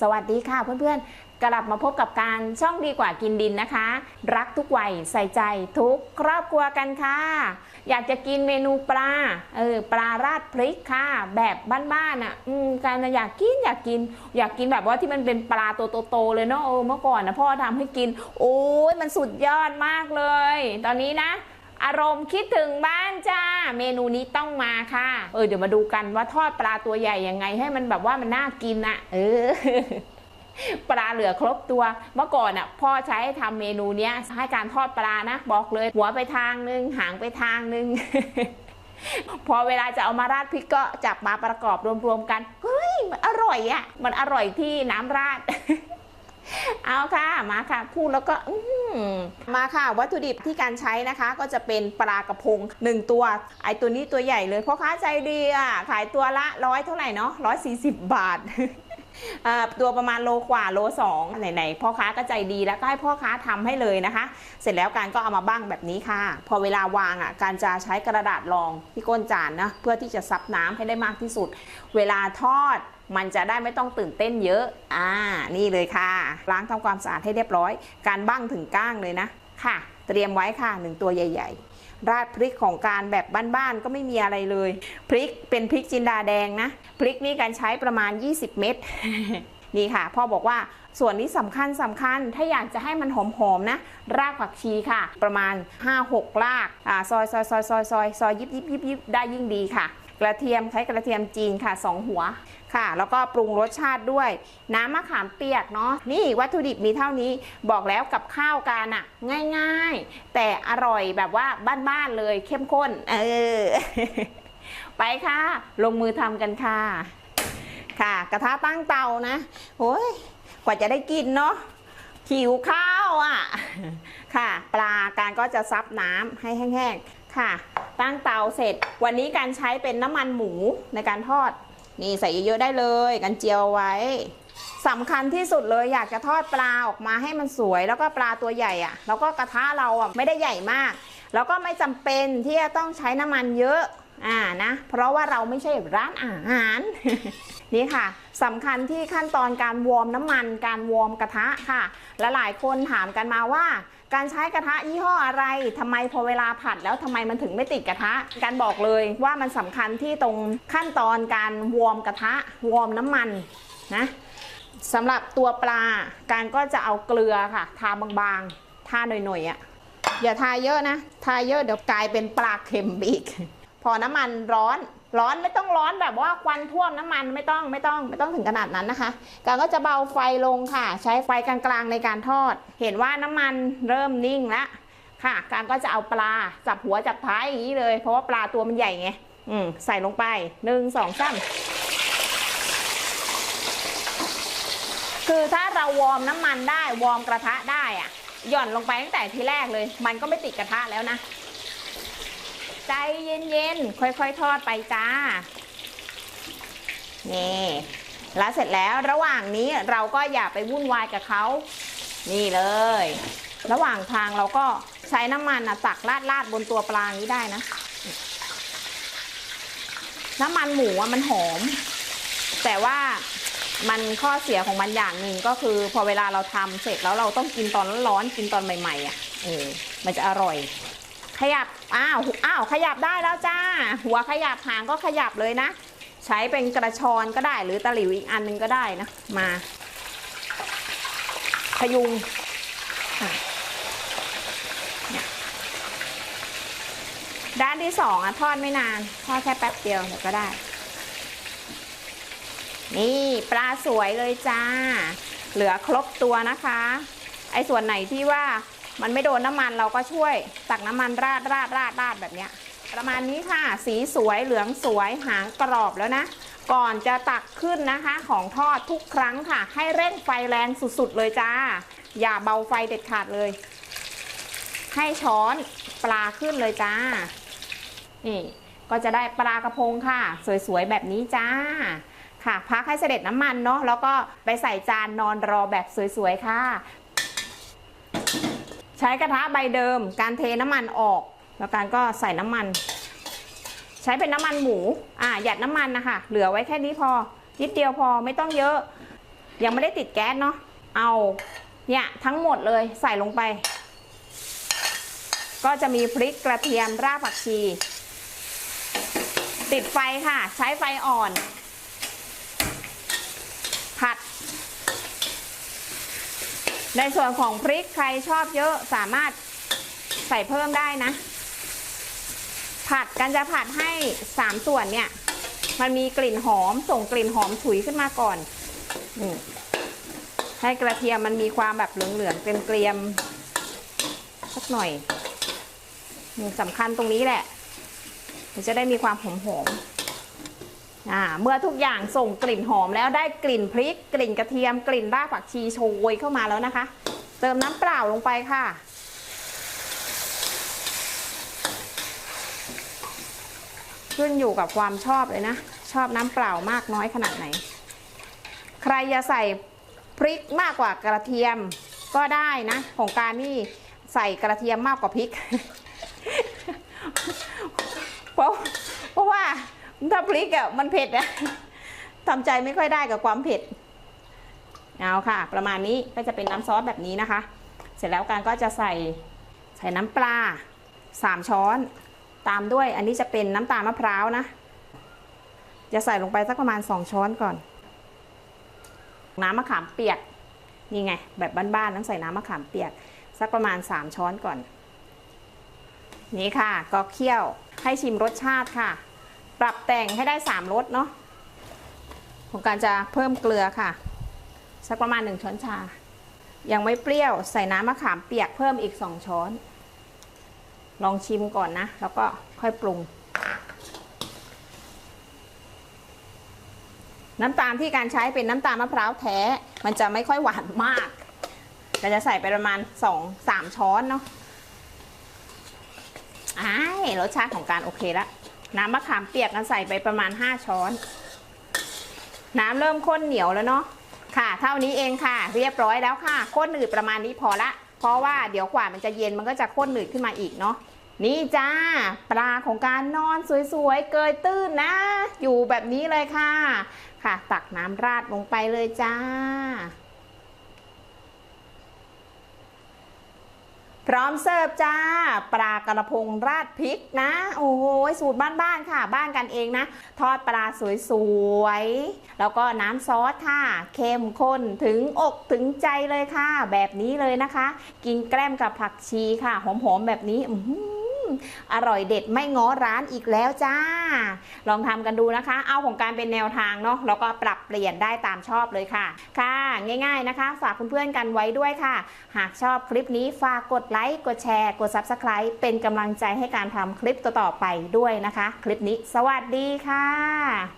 สวัสดีค่ะเพื่อนๆ กลับมาพบกับการช่องดีกว่ากินดินนะคะ รักทุกวัยใส่ใจทุกครอบครัวกันค่ะ อยากจะกินเมนูปลาเออปลาราดพริกค่ะ แบบบ้านๆอะอืมการอยากกินอยากกิน อยากกินแบบว่าที่มันเป็นปลาตัวโตๆเลยเนาะเออเมื่อก่อนนะพ่อทำให้กิน โอ้ยมันสุดยอดมากเลย ตอนนี้นะ อารมณ์คิดถึงบ้านจ้า เมนูนี้ต้องมาค่ะ เออเดี๋ยวมาดูกันว่าทอดปลาตัวใหญ่ยังไงให้มันแบบว่ามันน่ากินอะเออปลาเหลือครบตัว เมื่อก่อนอะพ่อใช้ทำเมนูเนี้ยให้การทอดปลานะบอกเลย หัวไปทางนึงหางไปทางนึง พอเวลาจะเอามาราดพริกก็จับมาประกอบรวมๆกัน เฮ้ยมันอร่อยอะ มันอร่อยที่น้ำราด เอาค่ะมาค่ะพูดแล้วก็อมาค่ะ วัตถุดิบที่การใช้นะคะก็จะเป็นปลากระพงหนึ่งตัว ไอตัวนี้ตัวใหญ่เลยพ่อค้าใจดีอะขายตัวละร้อยเท่าไหร่เนาะร้อยสี่สิบบาทตัวประมาณโลกว่าโลสองไหนๆพ่อค้าก็ใจดีแล้วก็ให้พ่อค้าทำให้เลยนะคะ เสร็จแล้วการก็เอามาบ้างแบบนี้ค่ะ พอเวลาวางอะการจะใช้กระดาษรองที่ก้นจานนะเพื่อที่จะซับน้ำให้ได้มากที่สุด เวลาทอด มันจะได้ไม่ต้องตื่นเต้นเยอะ อ่า นี่เลยค่ะ ล้างทำความสะอาดให้เรียบร้อย การบ้างถึงก้างเลยนะ ค่ะ เตรียมไว้ค่ะหนึ่งตัวใหญ่ ๆ ราดพริกของการแบบบ้านๆก็ไม่มีอะไรเลย พริกเป็นพริกจินดาแดงนะ พริกนี่การใช้ประมาณ 20 เม็ด นี่ค่ะ พ่อบอกว่าส่วนนี้สำคัญสำคัญ ถ้าอยากจะให้มันหอมๆนะ รากผักชีค่ะ ประมาณ 5-6 ราก อ่า ซอยซอยซอยซอยซอยซอยยิบยิบยิบยิบได้ยิ่งดีค่ะ กระเทียมใช้กระเทียมจีนค่ะ 2 หัวค่ะ แล้วก็ปรุงรสชาติด้วย น้ำมะขามเปียกเนาะนี่วัตถุดิบมีเท่านี้บอกแล้วกับข้าวกันอะง่ายๆ แต่อร่อยแบบว่าบ้านๆเลยเข้มข้น เออ ไปค่ะ ลงมือทำกันค่ะ ค่ะ กระทะตั้งเตานะโอ้ยกว่าจะได้กินเนาะหิวข้าวอะ่ะ ค่ะ ปลาการก็จะซับน้ำให้แห้งๆ ค่ะ ตั้งเตาเสร็จ วันนี้การใช้เป็นน้ำมันหมูในการทอด นี่ใส่เยอะๆได้เลยกันเจียวไว้สำคัญที่สุดเลยอยากจะทอดปลาออกมาให้มันสวย แล้วก็ปลาตัวใหญ่อะ่ะ แล้วก็กระทะเราอะไม่ได้ใหญ่มาก แล้วก็ไม่จำเป็นที่จะต้องใช้น้ำมันเยอะอ่านะเพราะว่าเราไม่ใช่ร้านอาหารนี่ค่ะสำคัญที่ขั้นตอนการวอร์มน้ำมัน การวอร์มกระทะค่ะและหลายคนถามกันมาว่า การใช้กระทะยี่ห้ออะไรทำไมพอเวลาผัดแล้วทำไมมันถึงไม่ติดกระทะ การบอกเลยว่ามันสำคัญที่ตรงขั้นตอนการวอร์มกระทะวอร์มน้ำมันนะสำหรับตัวปลาการก็จะเอาเกลือค่ะ ทาบางๆ ทาหน่อยๆอะอย่าทาเยอะนะ ทาเยอะเดี๋ยวกลายเป็นปลาเค็มไปอีก พอน้ำมันร้อน ร้อนไม่ต้องร้อนแบบว่าควันท่วมน้ำมันไม่ต้องไม่ต้องไม่ต้องถึงขนาดนั้นนะคะการก็จะเบาไฟลงค่ะ ใช้ไฟกลางๆในการทอด เห็นว่าน้ำมันเริ่มนิ่งแล้วค่ะ การก็จะเอาปลาจับหัวจับท้ายอย่างนี้เลย เพราะว่าปลาตัวมันใหญ่ไงอืมใส่ลงไปหนึ่งสองสามคือถ้าเราวอร์มน้ำมันได้วอร์มกระทะได้อะหย่อนลงไปตั้งแต่ทีแรกเลย มันก็ไม่ติดกระทะแล้วนะ ใจเย็นๆ ค่อยๆ ทอดไปจ้า นี่แล้วเสร็จแล้วระหว่างนี้เราก็อย่าไปวุ่นวายกับเขา นี่เลย ระหว่างทางเราก็ใช้น้ำมันนะตักราดราดบนตัวปลาอย่างนี้ได้นะ น้ำมันหมูอะมันหอม แต่ว่ามันข้อเสียของมันอย่างหนึ่งก็คือ พอเวลาเราทำเสร็จแล้วเราต้องกินตอนร้อนกินตอนใหม่ๆอะเออมันจะอร่อย ขยับ อ้าว อ้าว ขยับได้แล้วจ้า หัวขยับหางก็ขยับเลยนะ ใช้เป็นกระชอนก็ได้หรือตะหลิวอีกอันหนึงก็ได้นะ มา พยุงด้านที่สองอะทอดไม่นานทอดแค่แป๊บเดียวเดี๋ยวก็ได้ นี่ปลาสวยเลยจ้า เหลือครบตัวนะคะ ไอ้ส่วนไหนที่ว่า มันไม่โดนน้ำมันเราก็ช่วยตักน้ำมันราดราดราดราดแบบเนี้ยประมาณนี้ค่ะ สีสวยเหลืองสวยหางกรอบแล้วนะ ก่อนจะตักขึ้นนะคะของทอดทุกครั้งค่ะ ให้เร่งไฟแรงสุดๆเลยจ้า อย่าเบาไฟเด็ดขาดเลย ให้ช้อนปลาขึ้นเลยจ้า นี่ก็จะได้ปลากระพงค่ะ สวยๆแบบนี้จ้าค่ะพักให้เสด็จน้ำมันเนาะแล้วก็ไปใส่จานนอนรอแบบสวยๆค่ะ ใช้กระทะใบเดิม การเทน้ำมันออก แล้วการก็ใส่น้ำมัน ใช้เป็นน้ำมันหมู อ่าหยัดน้ำมันนะคะเหลือไว้แค่นี้พอ นิดเดียวพอไม่ต้องเยอะ ยังไม่ได้ติดแก๊สเนาะ เอาเนี่ยทั้งหมดเลยใส่ลงไป ก็จะมีพริกกระเทียมรากผักชี ติดไฟค่ะ ใช้ไฟอ่อน ผัด ในส่วนของพริกใครชอบเยอะสามารถใส่เพิ่มได้นะ ผัดกันจะผัดให้สามส่วนเนี่ย มันมีกลิ่นหอมส่งกลิ่นหอมฉุยขึ้นมาก่อนนี่ให้กระเทียมมันมีความแบบเหลืองๆเกรียมๆสักหน่อยสำคัญตรงนี้แหละมันจะได้มีความหอมๆอ่า เมื่อทุกอย่างส่งกลิ่นหอมแล้วได้กลิ่นพริก กลิ่นกระเทียม กลิ่นรากผักชีโชยเข้ามาแล้วนะคะ เติมน้ำเปล่าลงไปค่ะ ขึ้นอยู่กับความชอบเลยนะ ชอบน้ำเปล่ามากน้อยขนาดไหน ใครจะใส่พริกมากกว่ากระเทียมก็ได้นะ ของการนี่ใส่กระเทียมมากกว่าพริก เพราะเพราะว่าถ้า พริกอะมันเผ็ดอะทำใจไม่ค่อยได้กับความเผ็ดเอาค่ะ ประมาณนี้ก็จะเป็นน้ำซอสแบบนี้นะคะ เสร็จแล้วการก็จะใส่ใส่น้ำปลาสามช้อน ตามด้วยอันนี้จะเป็นน้ำตาลมะพร้าวนะ จะใส่ลงไปสักประมาณ2ช้อนก่อน น้ำมะขามเปียกนี่ไง แบบบ้านๆต้องใส่น้ำมะขามเปียก สักประมาณ3ช้อนก่อน นี่ค่ะ ก็เคี่ยวให้ชิมรสชาติค่ะ ปรับแต่งให้ได้3รสเนาะของการจะเพิ่มเกลือค่ะ สักประมาณ 1 ช้อนชา ยังไม่เปรี้ยวใส่น้ำมะขามเปียกเพิ่มอีก 2 ช้อน ลองชิมก่อนนะ แล้วก็ค่อยปรุง น้ำตาลที่การใช้เป็นน้ำตาลมะพร้าวแท้ มันจะไม่ค่อยหวานมากก็จะใส่ไปประมาณ 2 3 ช้อนเนาะอ้ายรสชาติของการโอเคละ น้ำมะขามเปียกกันใส่ไปประมาณ 5 ช้อน น้ำเริ่มข้นเหนียวแล้วเนาะค่ะ เท่านี้เองค่ะ เรียบร้อยแล้วค่ะข้นหนืดประมาณนี้พอละ เพราะว่าเดี๋ยวกว่ามันจะเย็นมันก็จะข้นหนืดขึ้นมาอีกเนาะนี่จ้า ปลาของการนอนสวยๆ เกยตื้นนะ อยู่แบบนี้เลยค่ะ ค่ะ ตักน้ำราดลงไปเลยจ้า พร้อมเสิร์ฟจ้า ปลากระพงราดพริกนะ โอ้โหสูตรบ้านๆค่ะ บ้านกันเองนะ ทอดปลาสวยๆ แล้วก็น้ำซอสค่ะ เข้มข้นถึงอกถึงใจเลยค่ะ แบบนี้เลยนะคะ กินแกล้มกับผักชีค่ะ หอมๆ แบบนี้ อร่อยเด็ดไม่ง้อร้านอีกแล้วจ้า ลองทำกันดูนะคะ เอาของการเป็นแนวทางเนาะแล้วก็ปรับเปลี่ยนได้ตามชอบเลยค่ะ ค่ะ ง่าย ๆนะคะ ฝากเพื่อนๆกันไว้ด้วยค่ะ หากชอบคลิปนี้ฝากกดไลค์กดแชร์กด Subscribe เป็นกำลังใจให้การทำคลิปต่อๆไปด้วยนะคะ คลิปนี้ สวัสดีค่ะ